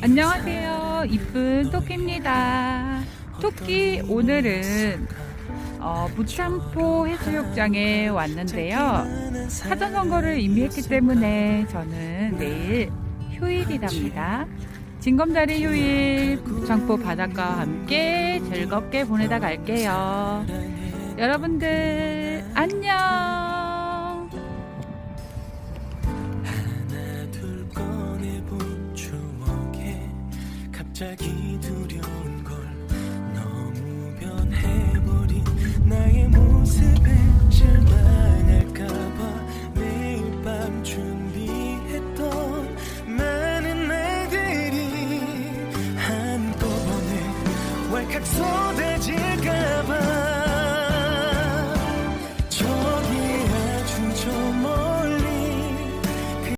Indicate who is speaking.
Speaker 1: 안녕하세요. 이쁜 토끼입니다. 토끼 오늘은 어, 부창포 해수욕장에 왔는데요. 사전 선거를 이미 했기 때문에 저는 내일 휴일이랍니다. 징검다리 휴일 부창포 바닷가와 함께 즐겁게 보내다 갈게요. 여러분들 안녕.
Speaker 2: 갑자기 두려운 걸 너무 변해버린 나의 모습에 실망할까봐 매일 밤 준비했던 많은 날들이 한꺼번에 왈칵 쏟아질까봐.